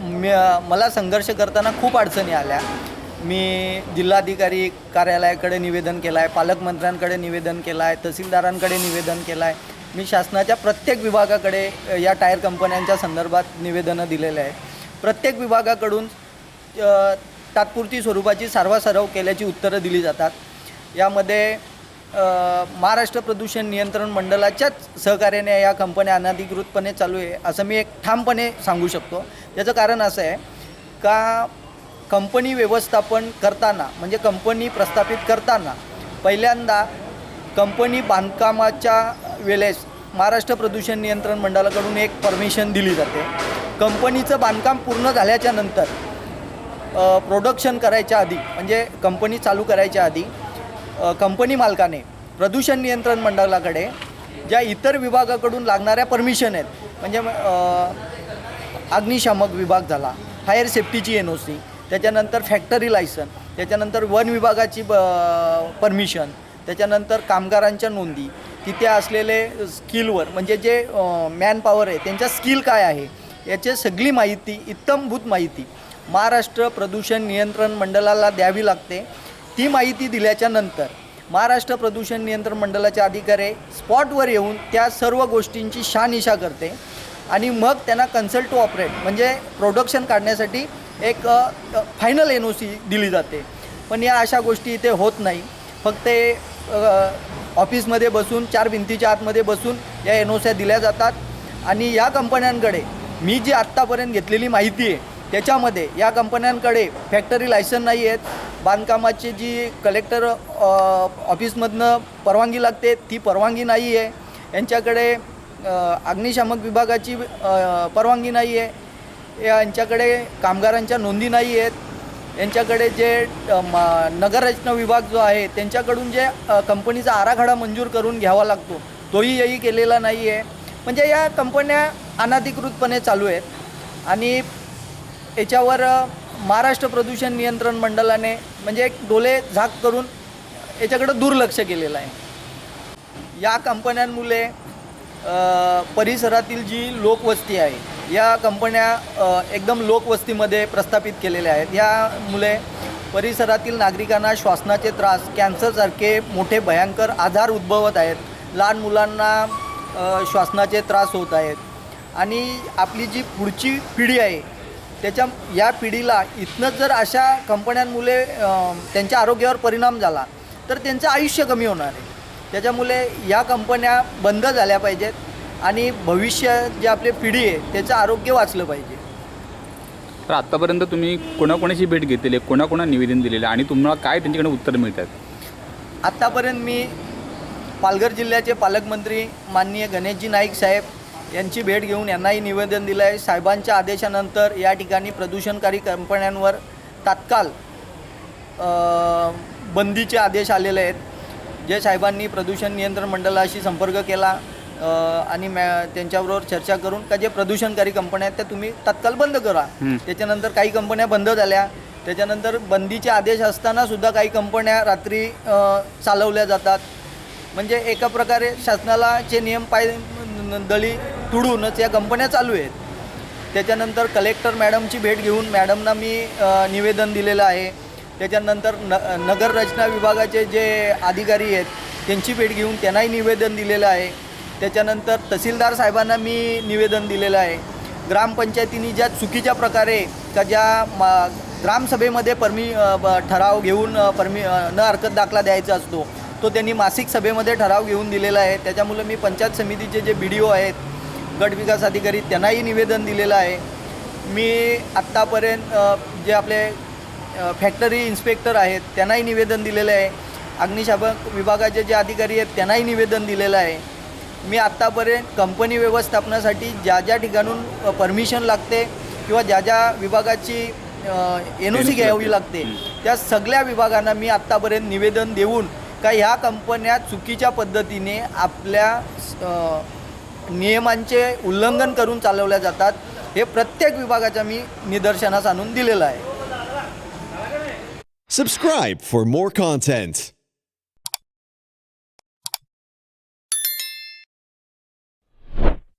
मी मला संघर्ष करताना खूप अडचणी आल्या. मी जिल्हाधिकारी कार्यालयाकडे निवेदन केलं आहे पालकमंत्र्यांकडे निवेदन केलं आहे तहसीलदारांकडे निवेदन केलं आहे मी शासनाच्या प्रत्येक विभागाकडे या टायर कंपन्यांच्या संदर्भात निवेदनं दिलेले आहेत. प्रत्येक विभागाकडून तात्पुरती स्वरूपाची सारवासारव केल्याची उत्तरं दिली जातात. यामध्ये महाराष्ट्र प्रदूषण नियंत्रण मंडळाच्याच सहकार्याने या कंपन्या अनधिकृतपणे चालू आहे असं मी एक ठामपणे सांगू शकतो. त्याचं कारण असं आहे का कंपनी व्यवस्थापन करताना म्हणजे कंपनी प्रस्थापित करताना पहिल्यांदा कंपनी बांधकामाच्या वेळेस महाराष्ट्र प्रदूषण नियंत्रण मंडळाकडून एक परमिशन दिली जाते. कंपनीचं बांधकाम पूर्ण झाल्याच्यानंतर प्रोडक्शन करायच्या आधी म्हणजे कंपनी चालू करायच्या आधी कंपनी मालकाने प्रदूषण नियंत्रण मंडळाकडे ज्या इतर विभागाकडून लागणाऱ्या परमिशन आहेत म्हणजे अग्निशामक विभाग झाला फायर सेफ्टीची एन ओ सी त्याच्यानंतर फॅक्टरी लायसन त्याच्यानंतर वन विभागाची ब परमिशन त्याच्यानंतर कामगारांच्या नोंदी तिथे असलेले स्किलवर म्हणजे जे मॅन पॉवर आहे त्यांच्या स्किल काय आहे याची सगळी माहिती इत्तमभूत माहिती महाराष्ट्र प्रदूषण नियंत्रण मंडळाला द्यावी लागते. ती माहिती दिल्याच्या नंतर महाराष्ट्र प्रदूषण नियंत्रण मंडळाचे अधिकारी स्पॉटवर येऊन त्या सर्व गोष्टींची शहानिशा करते आणि मग त्यांना कन्सल्ट टू ऑपरेट म्हणजे प्रोडक्शन काढण्यासाठी एक फायनल एन ओ सी दिली जाते. पण या अशा गोष्टी इथे होत नाही. फक्त ऑफिसमध्ये बसून चार भिंतीच्या आतमध्ये बसून या एन ओ स्या दिल्या जातात. आणि या कंपन्यांकडे मी जी आत्तापर्यंत घेतलेली माहिती आहे त्याच्यामध्ये या कंपन्यांकडे फॅक्टरी लायसन नाही आहेत. बांधकामाची जी कलेक्टर ऑफिसमधनं परवानगी लागते ती परवानगी नाही आहे. यांच्याकडे अग्निशामक विभागाची परवानगी नाही आहे. यांच्याकडे कामगारांच्या नोंदी नाही आहेत. यांच्याकडे जे नगररचना विभाग जो आहे त्यांच्याकडून जे कंपनीचा आराखडा मंजूर करून घ्यावा लागतो. तोही यही केलेला नाही आहे म्हणजे या कंपन्या अनाधिकृतपणे चालू आहेत. आणि याच्यावर महाराष्ट्र प्रदूषण नियंत्रण मंडळाने म्हणजे एक डोले झाक करून याच्याकडं दुर्लक्ष केलेलं आहे. या कंपन्यांमुळे परिसरातील जी लोकवस्ती आहे या कंपन्या एकदम लोकवस्तीमध्ये प्रस्थापित केलेल्या आहेत. यामुळे परिसरातील नागरिकांना श्वासनाचे त्रास कॅन्सरसारखे मोठे भयंकर आजार उद्भवत आहेत. लहान मुलांना श्वासनाचे त्रास होत आहेत. आणि आपली जी पुढची पिढी आहे त्याच्या या पिढीला इथनंच जर अशा कंपन्यांमुळे त्यांच्या आरोग्यावर परिणाम झाला तर त्यांचं आयुष्य कमी होणार आहे. त्याच्यामुळे या कंपन्या बंद झाल्या पाहिजेत आणि भविष्य जे आपली पिढी आहे त्याचं आरोग्य वाचलं पाहिजे. तर आत्तापर्यंत तुम्ही कोणाकोणाची भेट घेतलेली आहे कोणाकोणा निवेदन दिलेलं आणि तुम्हाला काय त्यांच्याकडे उत्तर मिळतात? आत्तापर्यंत मी पालघर जिल्ह्याचे पालकमंत्री माननीय गणेशजी नाईक साहेब यांची भेट घेऊन यांनाही निवेदन दिलं आहे. साहेबांच्या आदेशानंतर या ठिकाणी प्रदूषणकारी कंपन्यांवर तात्काळ बंदीचे आदेश आलेले आहेत. जे साहेबांनी प्रदूषण नियंत्रण मंडळाशी संपर्क केला आणि मॅ त्यांच्याबरोबर चर्चा करून का जे प्रदूषणकारी कंपन्या आहेत त्या तुम्ही तात्काळ बंद करा. त्याच्यानंतर काही कंपन्या बंद झाल्या. त्याच्यानंतर बंदीचे आदेश असताना सुद्धा काही कंपन्या रात्री चालवल्या जातात. म्हणजे एका प्रकारे शासनाला जे नियम पाय दळी तुडूनच या कंपन्या चालू आहेत. त्याच्यानंतर कलेक्टर मॅडमची भेट घेऊन मॅडमना मी निवेदन दिलेलं आहे. त्याच्यानंतर न नगर रचना विभागाचे जे अधिकारी आहेत त्यांची भेट घेऊन त्यांनाही निवेदन दिलेलं आहे. त्याच्यानंतर तहसीलदार साहेबांना मी निवेदन दिलेलं आहे. ग्रामपंचायतीनी ज्या चुकीच्या प्रकारे का ज्या मा ग्रामसभेमध्ये परमी ब- ठराव घेऊन परमी न हरकत दाखला द्यायचा असतो तो त्यांनी मासिक सभेमध्ये ठराव घेऊन दिलेला आहे. त्याच्यामुळे मी पंचायत समितीचे जे बी डी ओ आहेत गट विकास अधिकारी त्यांनाही निवेदन दिलेलं आहे. मी आत्तापर्यंत जे आपले फॅक्टरी इन्स्पेक्टर आहेत त्यांनाही निवेदन दिलेलं आहे. अग्निशामक विभागाचे जे अधिकारी आहेत त्यांनाही निवेदन दिलेलं आहे. मी आत्तापर्यंत कंपनी व्यवस्थापनासाठी ज्या ज्या ठिकाणून परमिशन लागते किंवा ज्या ज्या विभागाची एन ओ सी घ्यावी लागते त्या सगळ्या विभागांना मी आत्तापर्यंत निवेदन देऊन का ह्या कंपन्या चुकीच्या पद्धतीने आपल्या नियमांचे उल्लंघन करून चालवल्या जातात. हे प्रत्येक विभागाच्या मी निदर्शनास आणून दिलेलं आहे. Subscribe for more content